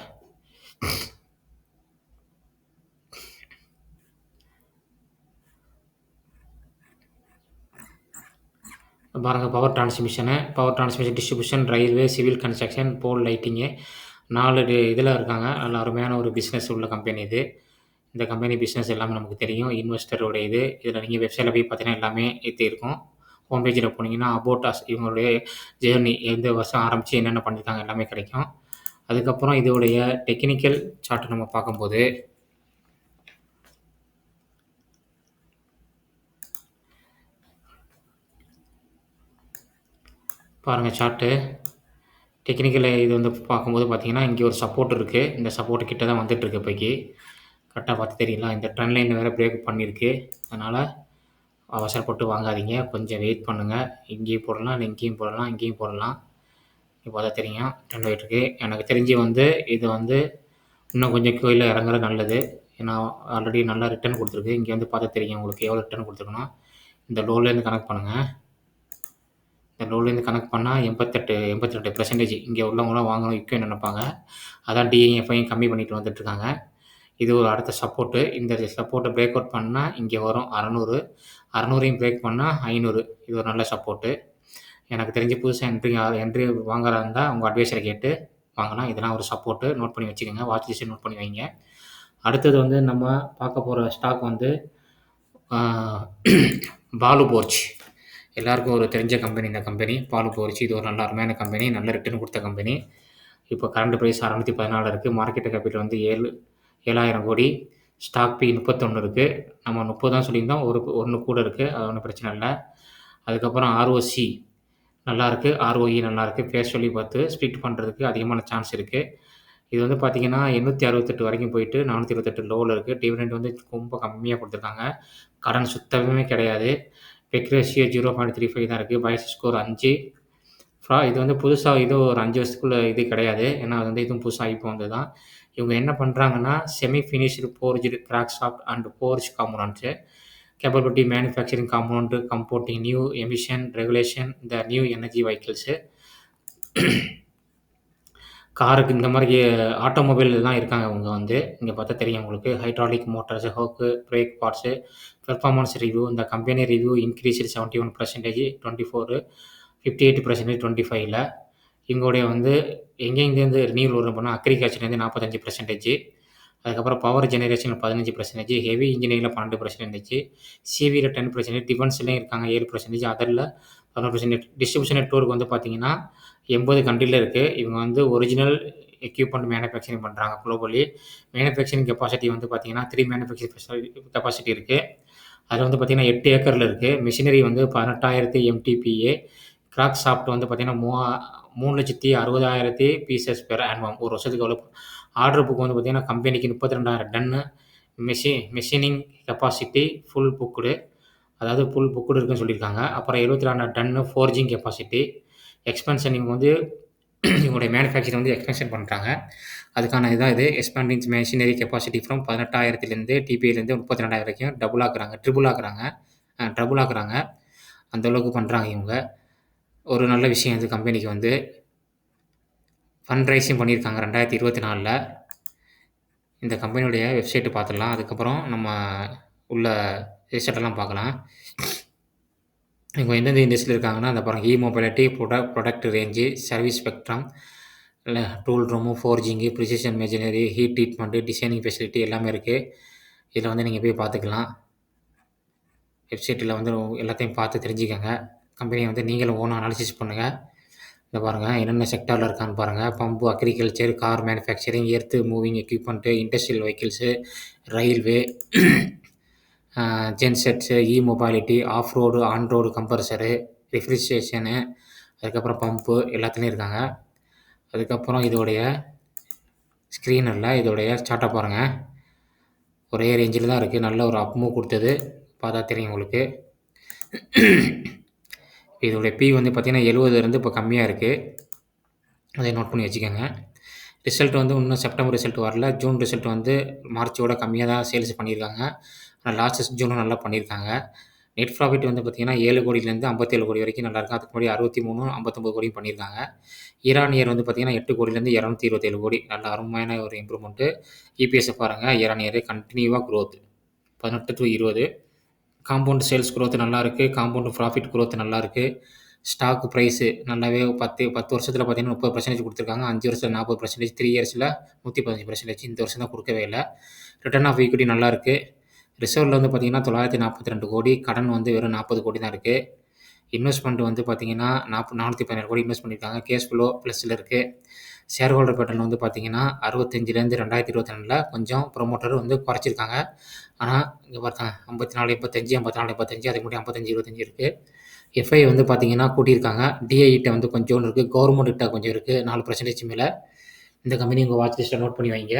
பாருங்கள் power transmission power transmission distribution railway civil construction pole lighting நாலு இதில் இருக்காங்க. நல்ல அருமையான ஒரு பிஸ்னஸ் உள்ள கம்பெனி இது. இந்த கம்பெனி பிஸ்னஸ் எல்லாமே நமக்கு தெரியும். இன்வெஸ்டரோட இது. இதில் நீங்கள் வெப்சைட்டில் போய் பார்த்தீங்கன்னா எல்லாமே இது இருக்கும். ஹோம் பேஜில் போனீங்கன்னா அபோட் அஸ் இவங்களுடைய ஜேர்னி எந்த வருஷம் ஆரம்பித்து என்னென்ன பண்ணியிருக்காங்க எல்லாமே கிடைக்கும். அதுக்கப்புறம் இதோடைய டெக்னிக்கல் சார்ட் நம்ம பார்க்கும்போது பாருங்கள் சார்ட்டு டெக்னிக்கல் இது வந்து பார்க்கும்போது பார்த்தீங்கன்னா இங்கே ஒரு சப்போர்ட் இருக்குது இந்த சப்போர்ட் கிட்ட தான் வந்துட்டுருக்கு இப்போக்கி கரெக்டாக பார்த்து தெரியல. இந்த ட்ரெண்ட் லைன் வேறு பிரேக் பண்ணியிருக்கு. அதனால் அவசரப்பட்டு வாங்காதீங்க. கொஞ்சம் வெயிட் பண்ணுங்கள் இங்கேயும் போடலாம் இல்லை இங்கேயும் போடலாம் இங்கேயும் போடலாம். இப்போ தான் தெரியும். ட்ரெண்ட் ஆகிட்டு இருக்கு. எனக்கு தெரிஞ்சு வந்து இது வந்து இன்னும் கொஞ்சம் கீழே இறங்குறது நல்லது. ஏன்னா ஆல்ரெடி நல்லா ரிட்டர்ன் கொடுத்துருக்கு. இங்கே வந்து பார்த்தா தெரியும் உங்களுக்கு எவ்வளோ ரிட்டர்ன் கொடுத்துருக்கணும். இந்த லோன்லேருந்து கனெக்ட் பண்ணுங்கள் இந்த லோன்லேருந்து கணக்கு பண்ணால் எண்பத்தெட்டு எண்பத்தி ரெண்டு பெர்சன்டேஜ் இங்கே உள்ளவங்களாம் வாங்கணும் விற்க நினைப்பாங்க. அதான் டிஎஃப்ஐயும் கம்மி பண்ணிட்டு வந்துட்டுருக்காங்க. இது ஒரு அடுத்த சப்போர்ட்டு இந்த சப்போர்ட்டை பிரேக் அவுட் பண்ணால் இங்கே வரும் அறநூறு. அறநூறையும் பிரேக் பண்ணால் ஐநூறு. இது ஒரு நல்ல சப்போர்ட்டு எனக்கு தெரிஞ்சு புதுசாக என்ட்ரி என்ட்ரி வாங்குறதா இருந்தால் உங்கள் அட்வைஸரை கேட்டு வாங்கலாம். இதெல்லாம் ஒரு சப்போர்ட்டு நோட் பண்ணி வச்சுக்கோங்க. வாட்ச் லிஸ்ட் நோட் பண்ணி வைங்க. அடுத்தது வந்து நம்ம பார்க்க போகிற ஸ்டாக் வந்து பாலு போர்ச் <clears throat> எல்லாருக்கும் ஒரு தெரிஞ்ச கம்பெனி இந்த கம்பெனி பால் போரிச்சு இது ஒரு நல்ல அருமையான கம்பெனி நல்ல ரிட்டர்ன் கொடுத்த கம்பெனி இப்போ கரண்ட் ப்ரைஸ் அறநூற்றி பதினாலு இருக்குது மார்க்கெட் கேபிட்டல் வந்து ஏழு ஏழாயிரம் கோடி. ஸ்டாக் பி முப்பத்தொன்று இருக்குது நம்ம முப்பது தான் சொல்லியிருந்தோம். ஒரு ஒன்று கூட இருக்குது அது ஒன்றும் பிரச்சனை இல்லை. அதுக்கப்புறம் ஆர்ஓசி நல்லாயிருக்கு ஆர்ஓஇ நல்லாயிருக்கு ஃபேஸ் சொல்லி பார்த்து ஸ்ப்ளிட் பண்ணுறதுக்கு அதிகமான சான்ஸ் இருக்குது இது வந்து பார்த்திங்கன்னா எண்ணூற்றி அறுபத்தெட்டு வரைக்கும் போயிட்டு நானூற்றி இருபத்தெட்டு லோவில் இருக்குது டிவிடெண்ட் வந்து ரொம்ப கம்மியாக கொடுத்துருக்காங்க. கடன் சுத்தமே கிடையாது. Peg ratio zero point three five தான் இருக்குது பயஸ் ஸ்கோர் அஞ்சு. ஃப்ரா இது வந்து புதுசாக இது ஒரு அஞ்சு வருஷத்துக்குள்ள இது கிடையாது. ஏன்னா அது வந்து இதுவும் புதுசாக இப்போ வந்து தான் இவங்க என்ன பண்ணுறாங்கன்னா semi finished forge crankshaft and forge components capability manufacturing component comforting new emission regulation இந்த நியூ எனர்ஜி வெஹிக்கிள்ஸு காருக்கு இந்த மாதிரி ஆட்டோமொபைல் தான் இருக்காங்க அவங்க வந்து. இங்கே பார்த்தா தெரியும் உங்களுக்கு. Hydraulic motors ஹோக்கு brake parts performance review இந்த company review increase seventy one percentage twenty four fifty eight percentage twenty ஃபைவ்ல இவங்களுடைய வந்து எங்கெங்கேருந்து ரினியூவல் வரும் பண்ணால் அக்ரிகல்ச்சர்லேருந்து நாற்பத்தஞ்சு பர்சன்டேஜ் அதுக்கப்புறம் பவர் ஜெனரேஷன் பதினஞ்சு பர்சன்டேஜ் ஹெவி இன்ஜினியரிங்கில் பன்னெண்டு பர்சன்டேஜ் சிவியில் டென் பர்சன்டேஜ் டிஃபென்ஸ்லேயும் இருக்காங்க ஏழு பர்சன்டேஜ் அதரில் பதினொரு பர்சன்டேஜ் டிஸ்ட்ரிபியூஷன் நெட்ஒர்க் வந்து பார்த்தீங்கன்னா எண்பது கண்ட்ரியில் இருக்குது இவங்க வந்து ஒரிஜினல் எக்யூப்மெண்ட் மேனுஃபேக்சரிங் பண்ணுறாங்க குளோபலி மேனுஃபேக்சரிங் கெப்பாசிட்டி வந்து பார்த்தீங்கன்னா த்ரீ மேனுஃபேக்சரிங் கெப்பாசிட்டி இருக்குது அதில் வந்து பார்த்திங்கன்னா எட்டு ஏக்கரில் இருக்குது மிஷினரி வந்து பதினெட்டாயிரத்தி எம்டிபிஏ கிராக் சாஃப்ட் வந்து பார்த்திங்கன்னா மூவா மூணு லட்சத்தி அறுபதாயிரத்தி பீசஸ் பெர் ஆன்வம் ஒரு வருஷத்துக்கு எவ்வளோ ஆர்டர் புக் வந்து பார்த்திங்கன்னா கம்பெனிக்கு முப்பத்தி ரெண்டாயிரம் டன்னு மெஷி மிஷினிங் கெப்பாசிட்டி ஃபுல் புக்குடு அதாவது ஃபுல் புக்குடு இருக்குன்னு சொல்லியிருக்காங்க. அப்புறம் எழுபத்தி ரெண்டாயிரம் டன்னு ஃபோர்ஜிங் கெப்பாசிட்டி எக்ஸ்பென்ஷன் இவங்க வந்து <clears throat> இவங்களுடைய மேனுஃபேக்சரிங் வந்து எக்ஸ்பென்ஷன் பண்ணுறாங்க அதுக்கான இதுதான் இது. எக்ஸ்பேண்டிங் மெஷினரி கெப்பாசிட்டி ஃப்ரம் பதினெட்டாயிரத்துலேருந்து டிபிஐலேருந்து முப்பத்தி ரெண்டாயிரம் வரைக்கும் டபுள் ஆக்குறாங்க ட்ரிபிள் ஆக்குறாங்க. ட்ரபுள் ஆக்குறாங்க. அந்தளவுக்கு பண்ணுறாங்க இவங்க. ஒரு நல்ல விஷயம் இது கம்பெனிக்கு வந்து. ஃபண்ட் ரைஸிங் பண்ணியிருக்காங்க ரெண்டாயிரத்தி இருபத்தி நாலில் இந்த கம்பெனியுடைய வெப்சைட்டு பார்த்துடலாம். அதுக்கப்புறம் நம்ம உள்ள ரிசல்ட்டெல்லாம் பார்க்கலாம். இவங்க எந்தெந்த இண்டஸ்ட்ரியில் இருக்காங்கன்னா அந்த பாருங்கள் e mobility product product range service spectrum இல்லை tool room forging precision machinery heat treatment designing facility எல்லாமே இருக்குது இதில் வந்து நீங்கள் போய் பார்த்துக்கலாம் வெப்சைட்டில் வந்து எல்லாத்தையும் பார்த்து தெரிஞ்சுக்கோங்க. கம்பெனியை வந்து நீங்களும் ஓனாக அனாலிசிஸ் பண்ணுங்கள் இந்த பாருங்கள் என்னென்ன செக்டாரில் இருக்கான்னு பாருங்கள் pump agriculture car manufacturing earth moving equipment industrial vehicles railway gensets e mobility off road on road compressor refrigeration அதுக்கப்புறம் பம்ப்பு எல்லாத்துலேயும் இருக்காங்க. அதுக்கப்புறம் இதோடைய ஸ்க்ரீனரில் இதோடைய ஸ்டார்ட்டை பாருங்கள் ஒரே ரேஞ்சில் தான் இருக்குது நல்ல ஒரு அப் மூவ் கொடுத்தது. பார்த்தா தெரியும் உங்களுக்கு. இதோடைய பி வந்து பார்த்திங்கன்னா எழுபதுலேருந்து இப்போ கம்மியாக இருக்குது அதை நோட் பண்ணி வச்சுக்கோங்க. ரிசல்ட் வந்து இன்னும் செப்டம்பர் ரிசல்ட் வரல. ஜூன் ரிசல்ட் வந்து மார்ச்சோட கம்மியாக தான் சேல்ஸ் பண்ணியிருக்காங்க. ஆனால் லாஸ்ட் ஜூனும் நல்லா பண்ணியிருக்காங்க. நெட் ப்ராஃபிட் வந்து பார்த்திங்கன்னா ஏழு கோடியிலேருந்து 57 கோடி வரைக்கும் நல்லாயிருக்கு. அதுக்கு முன்னாடி 63, 59 கோடியும் பண்ணியிருக்காங்க. இயர் ஆன் இயர் வந்து பார்த்தீங்கன்னா, எட்டு கோடியிலேருந்து 227 கோடி. நல்ல அருமையான ஒரு இம்ப்ரூவ்மெண்ட்டு. இபிஎஸ்ஸ பாருங்கள் இயர் ஆன் இயர் கண்டினியூவாக growth. 18 to 20 compound sales growth நல்லாயிருக்கு. காம்பவுண்ட் ப்ராஃபிட் க்ரோத் நல்லாயிருக்கு. ஸ்டாக் ப்ரைஸு நல்லாவே பத்து பத்து வருஷத்தில் பார்த்தீங்கன்னா, 30% குடுத்துருக்காங்க. 5 வருஷத்தில 40%, 3 இயர்ஸ்ல 115% இந்த வருஷம் தான் கொடுக்கவே இல்லை ரிட்டர்ன் ஆஃப் ஈக்விட்டி இருக்குது ரிசர்வ்ல வந்து பார்த்தீங்கன்னா, 942 கோடி. கடன் வந்து வெறும் 40 கோடி தான் இருக்குது இன்வெஸ்ட்மெண்ட் வந்து பார்த்தீங்கன்னா, நாப் 417 கோடி இன்வெஸ்ட் பண்ணியிருக்காங்க. கேஷ் ஃப்ளோ ப்ளஸில் இருக்குது ஷேர் ஹோல்டர் பேட்டர்ன் வந்து பார்த்தீங்கன்னா, 65லேருந்து 2022ல கொஞ்சம் ப்ரொமோட்டர் வந்து குறைச்சிருக்காங்க. ஆனால் இங்கே பார்த்தேன் ஐம்பத்தி நாலு எண்பத்தஞ்சு ஐம்பத்தி நாலு எண்பத்தஞ்சு அதுக்கு முன்னாடி ஐம்பத்தஞ்சு இருபத்தஞ்சு இருக்குது எஃப்ஐ வந்து பார்த்தீங்கன்னா கூட்டியிருக்காங்க. டிஐகிட்ட வந்து கொஞ்சோனு இருக்குது கவர்மெண்ட் கவர்மெண்ட்கிட்ட கொஞ்சம் இருக்குது நாலு பர்சன்டேஜ் மேலே இந்த கம்பெனி உங்கள் வாட்ச் லிஸ்ட்டில் நோட் பண்ணி வைங்க.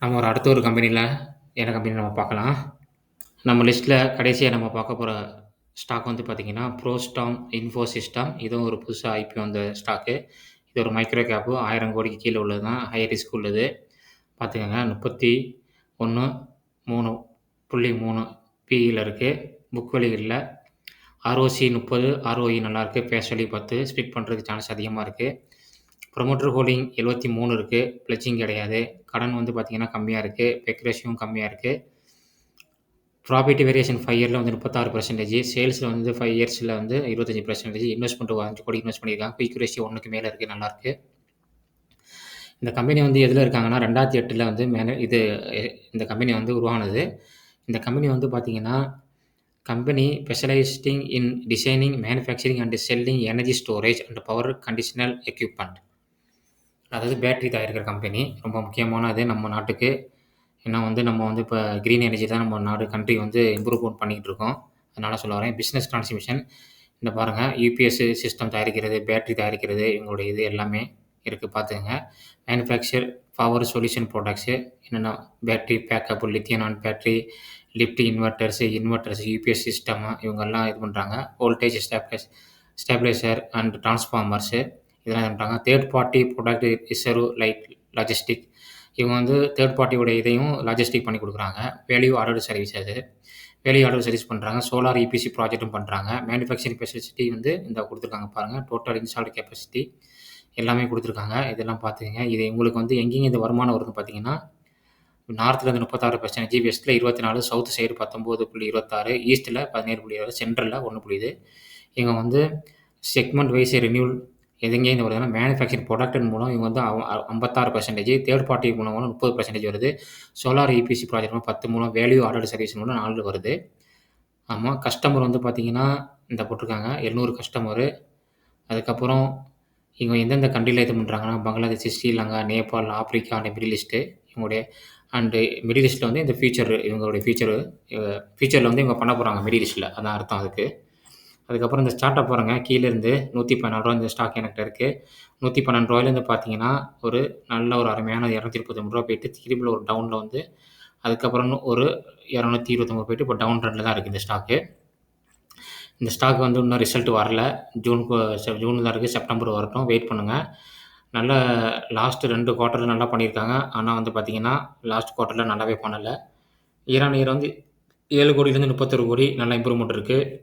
நம்ம ஒரு அடுத்த ஒரு கம்பெனியில் என்ன கம்பெனி நம்ம பார்க்கலாம். நம்ம லிஸ்ட்டில் கடைசியாக நம்ம பார்க்க போகிற ஸ்டாக் வந்து பார்த்தீங்கன்னா, ப்ரோஸ்டாம் இன்ஃபோ சிஸ்டம். இதுவும் ஒரு புதுசாக ஐபிஓ வந்த ஸ்டாக்கு. இது ஒரு மைக்ரோ கேப்பு ஆயிரம் கோடிக்கு கீழே உள்ளது தான். ஹை ரிஸ்க் உள்ளது. பார்த்துக்கோங்க முப்பத்தி ஒன்று மூணு புள்ளி மூணு பியில் இருக்குது புக் வழி இல்லை ஆர்ஓசி 30, ஆர்ஓஇ நல்லாயிருக்கு. ஃபேஸ் வேல்யூ 10 ஸ்ப்ளிட் பண்ணுறதுக்கு சான்ஸ் அதிகமாக இருக்குது ப்ரொமோட்டர் ஹோல்டிங் 73 இருக்கு. பிளட்ஜிங் கிடையாது. கடன் வந்து பார்த்திங்கன்னா கம்மியாக இருக்குது பெக் கம்மியாக இருக்குது ப்ராஃபிட் வேரியேஷன் ஃபைவ் இயரில் வந்து முப்பத்தாறு பர்சன்டேஜ் சேல்ஸில் வந்து ஃபைவ் இயர்ஸில் வந்து 25%, இன்வெஸ்ட்மெண்ட் அஞ்சு கோடி இன்வெஸ்ட் பண்ணியிருக்காங்க. குயிக் ரேஷியோ ஒன்றுக்கு மேலே இருக்குது நல்லாயிருக்கு. இந்த கம்பெனி வந்து எதில் இருக்காங்கன்னா, 2008ல வந்து மேனே இது இந்த கம்பெனி வந்து உருவானது. இந்த கம்பெனி வந்து பார்த்தீங்கன்னா, company specialising in designing, manufacturing and selling energy storage and power conditional equipment அதாவது பேட்டரி தயாரிக்கிற கம்பெனி. ரொம்ப முக்கியமானது நம்ம நாட்டுக்கு. ஏன்னா வந்து நம்ம வந்து இப்ப கிரீன் எனர்ஜி தான் நம்ம நாடு கண்ட்ரி வந்து இம்ப்ரூவ்மென்ட் பண்ணிக்கிட்டு இருக்கோம். அதனால சொல்ல வரேன். பிசினஸ் டிரான்ஸ்மிஷன் இந்த பாருங்க யுபிஎஸ் சிஸ்டம் தயாரிக்கிறது, பேட்டரி தயாரிக்கிறது இவங்களுடைய இது எல்லாமே இருக்கு பார்த்துங்க மேனுஃபேக்சர் பவர் சொல்யூஷன் ப்ராடக்ட்ஸு என்னென்ன battery backup, lithium ion battery lift inverters, inverters, UPS system இவங்கெல்லாம் இது பண்ணுறாங்க voltage stabilise stabiliser and transformers இதெல்லாம் பண்ணுறாங்க third party product reserve like logistic இவங்க வந்து தேர்ட் பார்ட்டியோட இதையும் லாஜிஸ்டிக் பண்ணி கொடுக்குறாங்க. வேல்யூ ஆர்டர் சர்வீஸ் அது. வேல்யூ ஆர்டர் சர்வீஸ் பண்ணுறாங்க சோலார் இபிசி ப்ராஜெக்ட்டும் பண்ணுறாங்க மேனுஃபேக்சரிங் ஃபெசிலிட்டி வந்து இந்த கொடுத்துருக்காங்க பாருங்கள் டோட்டல் இன்ஸ்டால்டு கெப்பாசிட்டி எல்லாமே கொடுத்துருக்காங்க இதெல்லாம் பார்த்துக்கங்க. இது உங்களுக்கு வந்து எங்கெங்கே இந்த வருமானம் வருதுன்னு பார்த்தீங்கன்னா, நார்த்தில் வந்து 36%, வெஸ்ட்ல 24, சவுத் சைடு பத்தொம்போது புள்ளி இருபத்தாறு ஈஸ்ட்டில் பதினேழு புள்ளி இருபது சென்ட்ரலில் ஒன்று புள்ளி இது இவங்க வந்து செக்மெண்ட் வைஸ் ரினியூல் எதுங்க இந்த வருதுன்னா, மேனுஃபேக்சரிங் ப்ராடக்ட் மூலம் இவங்க வந்து அவ 56%, தேர்ட் பார்ட்டி மூலம் 30% வருது. சோலார் இபிசி ப்ராஜெக்ட் மூலம் 10 மூலம், வேல்யூ ஆர்டர் சர்வீஸ் மூலம் நாலு வருது. ஆமாம் கஸ்டமர் வந்து பார்த்தீங்கன்னா, இந்த போட்டிருக்காங்க 700 கஸ்டமரு. அதுக்கப்புறம் இவங்க எந்தெந்த கண்ட்ரியில் இது பண்ணுறாங்கன்னா Bangladesh, Sri Lanka, Nepal, Africa and middle east இவங்களுடைய அண்டு மிடில் ஈஸ்ட்டில் வந்து இந்த ஃபியூச்சர் இவங்களுடைய ஃபியூச்சர் ஃபியூச்சரில் வந்து இவங்க பண்ண போகிறாங்க மிடில் ஈஸ்ட்டில் அதான் அர்த்தம் அதுக்கு. அதுக்கப்புறம் இந்த ஸ்டார்ட்டப் பாருங்க. கீழேருந்து இருந்து ரூ. 114 இந்த ஸ்டாக் என்கிட்ட இருக்கு. ரூ. 112லேருந்து பார்த்தீங்கன்னா, ஒரு நல்ல ஒரு அருமையான ரூ. 239 போயிட்டு திரும்பி ஒரு டவுனில் வந்து அதுக்கப்புறம் ஒரு 229 போயிட்டு இப்போ டவுன் ரெண்டில் தான் இருக்குது இந்த ஸ்டாக்கு. இந்த ஸ்டாக் வந்து இன்னும் ரிசல்ட் வரல. ஜூன்க்கு செ ஜூன் தான் இருக்குது செப்டம்பர் வரட்டும். வெயிட் பண்ணுங்கள் நல்ல லாஸ்ட் 2 குவார்ட்டர்ல நல்லா பண்ணியிருக்காங்க. ஆனால் வந்து பார்த்தீங்கன்னா, லாஸ்ட் குவார்ட்டரில் நல்லாவே பண்ணலை ஈரான் ஆன் இயர் வந்து ஏழு கோடியிலேருந்து 31 கோடி நல்லா இம்ப்ரூவ்மெண்ட் இருக்குது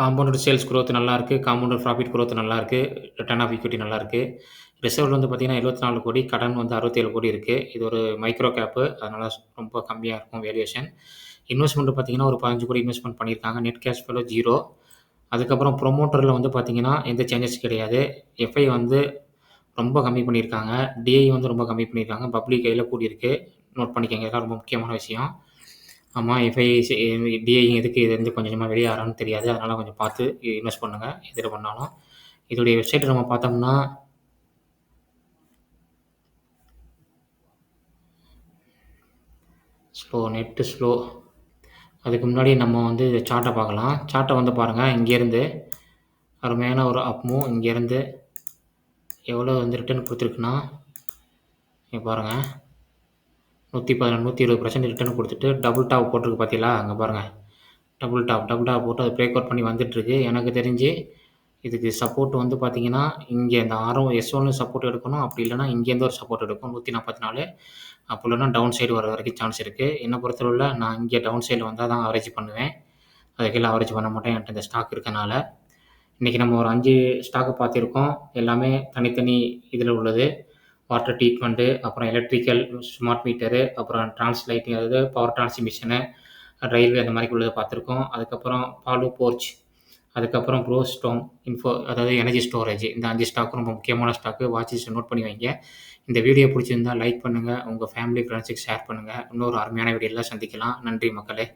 காம்பவுண்டர் சேல்ஸ் க்ரோத் நல்லா இருக்குது காம்பவுண்டர் ப்ராஃபிட் குரோத் இருக்குது ரிட்டர்ன் ஆஃப் ஈக்விட்டி நல்லாயிருக்கு. ரிசர்வ் வந்து பார்த்தீங்கன்னா, 74 கோடி. கடன் வந்து 67 கோடி இருக்கு. இது ஒரு மைக்ரோ கேப்பு. அதனால ரொம்ப கம்மியா இருக்கும் வேல்யூவேஷன். இன்வெஸ்ட்மெண்ட் பார்த்தீங்கன்னா, ஒரு 15 கோடி இன்வெஸ்ட்மென்ட் பண்ணியிருக்காங்க. Net cash flow 0. அதுக்கப்புறம் ப்ரமோட்டர்ல வந்து பார்த்தீங்கன்னா, எந்த சேஞ்சஸ் கிடையாது. எஃப்ஐ வந்து ரொம்ப கம்மி பண்ணியிருக்காங்க. டிஐ வந்து ரொம்ப கம்மி பண்ணியிருக்காங்க. பப்ளிக் கையில கூடியிருக்கு. நோட் பண்ணிக்கங்க. இதெல்லாம் ரொம்ப முக்கியமான விஷயம். ஆமா. எஃப்ஐ சி டிஐ எதுக்கு இது வந்து கொஞ்சமாக கொஞ்சமா வெளிய வரான்னு தெரியாது. அதனால கொஞ்சம் பார்த்து இன்வெஸ்ட் பண்ணுங்க. எதுல பண்ணாலும். இதோடைய வெப்சைட் நம்ம பார்த்தோம்னா ஸோ நெட்டு ஸ்லோ. அதுக்கு முன்னாடி நம்ம வந்து சார்ட்டை பார்க்கலாம். சார்ட்டை வந்து பாருங்கள் இங்கேருந்து அருமையான ஒரு அப் மூவ் இங்கேருந்து எவ்வளோ வந்து ரிட்டர்ன் குடுத்துருக்குன்னா, இங்க பாருங்க. 117 120% ரிட்டர்ன் கொடுத்துட்டு டபுள் டாப் போட்டிருக்கு பார்த்தீங்களா? அங்கே பாருங்கள் டபுள் டாப் டபுள் டாப் போட்டு அது பிரேக் அவுட் பண்ணி வந்துட்டுருக்கு. எனக்கு தெரிஞ்சு இதுக்கு சப்போர்ட் வந்து பார்த்தீங்கன்னா, இங்கே இந்த ஆரம் எஸ்1 சப்போர்ட் எடுக்கணும். அப்படி இல்லன்னா இங்கேருந்து ஒரு சப்போர்ட் எடுக்கும். 144 அப்படி இல்லன்னா டவுன் சைடு வர வரைக்கும் சான்ஸ் இருக்கு. என்ன பொறுத்தளவுல நான் இங்கே டவுன் சைடுல வந்தா தான் அவரேஜ் பண்ணுவேன். அதுக்கு கீழ அவரேஜ் பண்ண மாட்டேன். என்ட்ட இந்த ஸ்டாக் இருக்கனால. இன்னைக்கு நம்ம ஒரு 5 ஸ்டாக்க பார்த்திருக்கோம். எல்லாமே தனித்தனி இதில உள்ளது. வாட்டர் ட்ரீட்மெண்ட்டு, அப்புறம் எலக்ட்ரிக்கல், ஸ்மார்ட் மீட்டரு, அப்புறம் டிரான்ஸ்லைட்டிங் அதாவது பவர் டிரான்ஸ்மிஷனு, ரயில்வே அந்த மாரி உள்ளத பார்த்துருக்கோம். அதுக்கப்புறம் பாலு போர்ச், அதுக்கப்புறம் ப்ரோஸ்டோன் இன்ஃபோ அதாவது எனர்ஜி ஸ்டோரேஜ் இந்த அஞ்சு ஸ்டாக்கும் ரொம்ப முக்கியமான ஸ்டாக்கு. வாட்ச் நோட் பண்ணி வைங்க. இந்த வீடியோ பிடிச்சிருந்தா லைக் பண்ணுங்கள் உங்கள் ஃபேமிலி, ஃப்ரெண்ட்ஸுக்கு ஷேர் பண்ணுங்க. இன்னொரு அருமையான வீடியோல சந்திக்கலாம். நன்றி மக்களே!